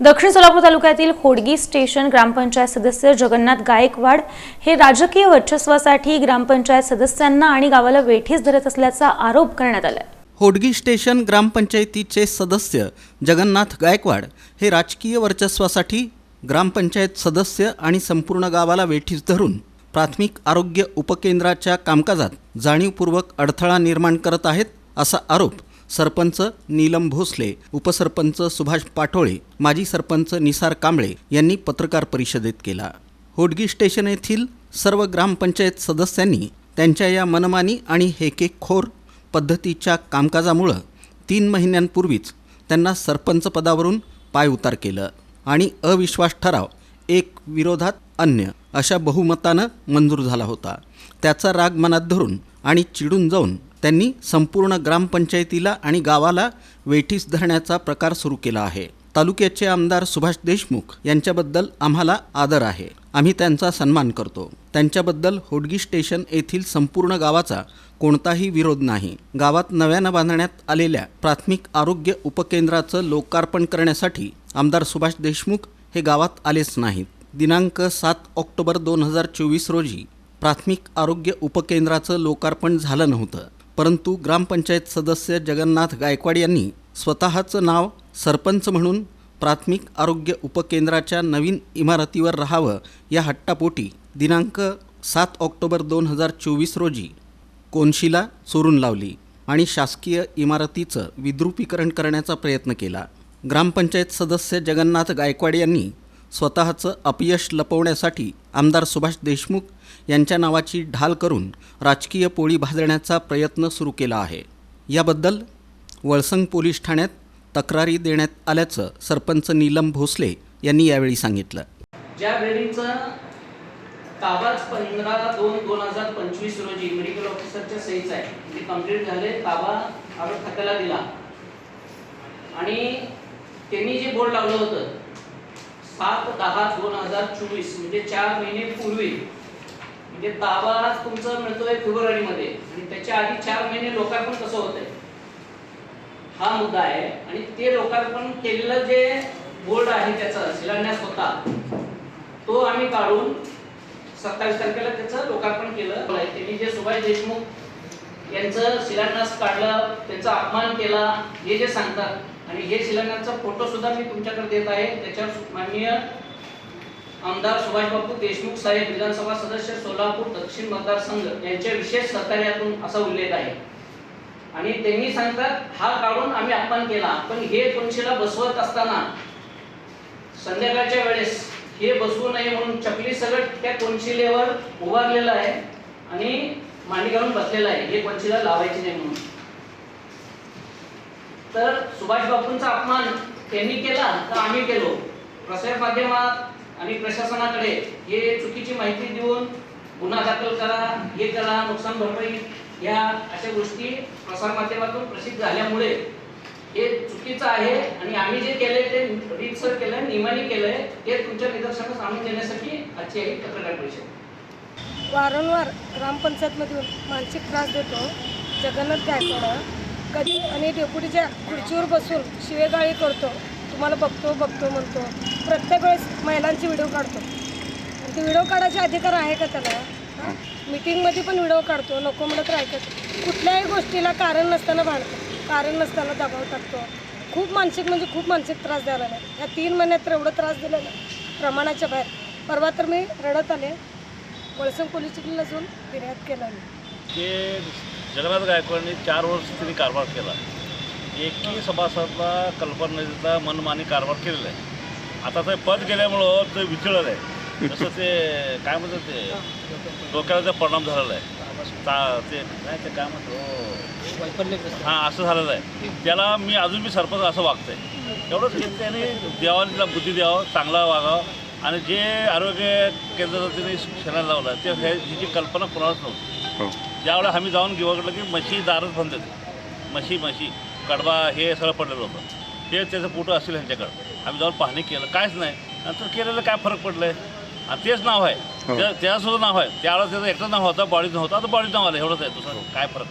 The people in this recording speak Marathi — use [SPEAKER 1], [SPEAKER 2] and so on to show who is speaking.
[SPEAKER 1] दक्षिण सोलापूर तालुक्यातील होडगी स्टेशन ग्रामपंचायत सदस्य जगन्नाथ गायकवाड हे राजकीय वर्चस्वासाठी ग्रामपंचायत सदस्यांना आणि गावाला वेठीस धरत असल्याचा आरोप करण्यात आला
[SPEAKER 2] होडगी स्टेशन ग्रामपंचायतीचे सदस्य जगन्नाथ गायकवाड हे राजकीय वर्चस्वासाठी ग्रामपंचायत सदस्य आणि संपूर्ण गावाला वेठीस धरून प्राथमिक आरोग्य उपकेंद्राच्या कामकाजात जाणीवपूर्वक अडथळा निर्माण करत आहेत असा आरोप सरपंच नीलम भोसले उपसरपंच सुभाष पाटोळे माजी सरपंच निसार कांबळे यांनी पत्रकार परिषदेत केला. होडगी स्टेशन येथील सर्व ग्रामपंचायत सदस्यांनी त्यांच्या या मनमानी आणि हेकेखोर पद्धतीच्या कामकाजामुळं तीन महिन्यांपूर्वीच त्यांना सरपंच पदावरून पायउतार केलं आणि अविश्वास ठराव एक विरोधात अन्य अशा बहुमतानं मंजूर झाला होता. त्याचा राग मनात धरून आणि चिडून जाऊन त्यांनी संपूर्ण ग्रामपंचायतीला आणि गावाला वेठीस धरण्याचा प्रकार सुरू केला आहे. तालुक्याचे आमदार सुभाष देशमुख यांच्याबद्दल आम्हाला आदर आहे. आम्ही त्यांचा सन्मान करतो. त्यांच्याबद्दल होडगी स्टेशन येथील संपूर्ण गावाचा कोणताही विरोध नाही. गावात नव्यानं बांधण्यात आलेल्या प्राथमिक आरोग्य उपकेंद्राचं लोकार्पण करण्यासाठी आमदार सुभाष देशमुख हे गावात आलेच नाहीत. दिनांक सात ऑक्टोबर दोन हजार चोवीस रोजी प्राथमिक आरोग्य उपकेंद्राचं लोकार्पण झालं नव्हतं. परंतु ग्रामपंचायत सदस्य जगन्नाथ गायकवाड यांनी स्वतःचं नाव सरपंच म्हणून प्राथमिक आरोग्य उपकेंद्राच्या नवीन इमारतीवर राहावं या हट्टापोटी दिनांक सात ऑक्टोबर दोन हजार चोवीस रोजी कोनशीला चोरून लावली आणि शासकीय इमारतीचं विद्रुपीकरण करण्याचा प्रयत्न केला. ग्रामपंचायत सदस्य जगन्नाथ गायकवाड यांनी स्वतःचं अपयश लपवण्यासाठी आमदार सुभाष देशमुख यांच्या नावाची ढाल करून राजकीय पोळी भाजण्याचा प्रयत्न सुरू केला आहे. याबद्दल वळसंग पोलीस ठाण्यात तक्रारी देण्यात आल्याचं सरपंच नीलम भोसले यांनी यावेळी सांगितलं.
[SPEAKER 3] ज्या वेळीचा ताबाच पंधरा दोन दोन हजार पंचवीस रोजी मेडिकल ऑफिसरच्या सहीच आहे. ते कंप्लीट झाले ताबा आरोप खात्याला दिला. आणि त्यांनी जे बोर्ड लावलं होतं सात दहा दोन हजार चोवीस म्हणजे चार महिने पूर्वी. म्हणजे ताबा तुमचा मिळतोय फेब्रुवारीमध्ये. आणि त्याच्या आधी चार महिने लोकार्पण कसं होतंय? हा मुद्दा आहे. आणि ते लोकार्पण केलेलं जे बोर्ड आहे त्याचा शिलान्यास होता तो आम्ही काढून सत्तावीस तारखेला त्याचं लोकार्पण केलं. त्यांनी जे सुभाष देशमुख यांचं शिलान्यास काढलं त्यांचा अपमान केला हे जे सांगतात आणि हे शिलान्यासचा फोटो सुद्धा मी तुमच्याकडे देत आहे. त्याच्यावर माननीय आमदार सुभाष बापू देशमुख साहेब विधानसभा सदस्य सोलापूर दक्षिण मतदारसंघ यांच्या विशेष सहकार्यातून असा उल्लेख आहे. आणि त्यांनी सांगतात हा काढून आम्ही अपमान केला पण हे कोणशीला बसवत असताना संध्याकाळच्या वेळेस हे बसवू नये म्हणून चपली सगळं त्या कोणशिलेवर उभारलेलं आहे आणि मांडी घालून बसलेलं आहे. हे कोणशिला लावायची नाही म्हणून. तर सुभाष बापूंचा अपमान त्यांनी केला तर आम्ही केलो. प्रसार माध्यमात आणि प्रशासनाकडे हे चुकीची माहिती देऊन गुन्हा दाखल करा हे करा नुकसान भरपाई या अशा गोष्टी प्रसार माध्यमातून प्रसिद्ध झाल्यामुळे हे चुकीचं आहे. आणि आम्ही जे केलंय ते रीतसर केलंय नियमाने केलंय ते तुमच्या निदर्शनास आणून देण्यासाठी आजची ही पत्रकार परिषद.
[SPEAKER 4] वारंवार ग्रामपंचायतमधून मानसिक त्रास देतो. जगन्नाथ गायकवाड कधी आणि डेप्युटीच्या खुर्चीवर बसून शिवेगाळी करतो. तुम्हाला बघतो बघतो म्हणतो. प्रत्येक वेळेस महिलांची व्हिडिओ काढतो. आणि ते व्हिडिओ काढायचे अधिकार आहे का त्याला? हां? मीटिंगमध्ये पण व्हिडिओ काढतो. नको म्हणत ऐकत कुठल्याही गोष्टीला कारण नसताना भांडतो कारण नसताना दबाव टाकतो. खूप मानसिक म्हणजे खूप मानसिक त्रास द्यायला लागला. या तीन महिन्यात तर एवढं त्रास दिलेला प्रमाणाच्या बाहेर. परवा तर मी रडत आले. वळसंग पोलीस स्टेशनला जाऊन फिर्याद केला मी.
[SPEAKER 5] जगन्नाथ गायकवाडने चार वर्ष त्यांनी कारभार केला. एकही सभासदला कल्पना न देता मनमानी कारभार केलेला आहे. आता ते पद गेल्यामुळं ते विचळलं आहे जसं ते काय म्हणतात ते डोक्याला ते परिणाम झालेला आहे. ता ते काय ते काय म्हणतो? हां असं झालेलं आहे. त्याला मी अजून मी सरपंच असं वागतंय. एवढंच की त्याने देवाने तिला बुद्धी द्यावं चांगला वागावं आणि जे आरोग्य केंद्राचं त्यांनी शिक्षणाला लावलं ते हिची कल्पना कुणालाच नव्हती. हो. ज्यावेळेला आम्ही जाऊन घेऊन की म्हशी दारच बंद होते म्हशी म्हशी कडबा हे सगळं पडलेलं होतं. ते त्याचं फोटो असेल ह्यांच्याकडं. आम्ही जाऊन पाहणी केलं. कायच नाही. नंतर केलेलं काय फरक पडलं आहे आणि तेच नाव आहे. त्या- त्याचं सुद्धा नाव आहे. त्यावेळेला त्याचं एकटं नाव होतं बॉडीचं होतं आता बॉडीचं नाव आलं. एवढंच आहे दुसरं. काय फरक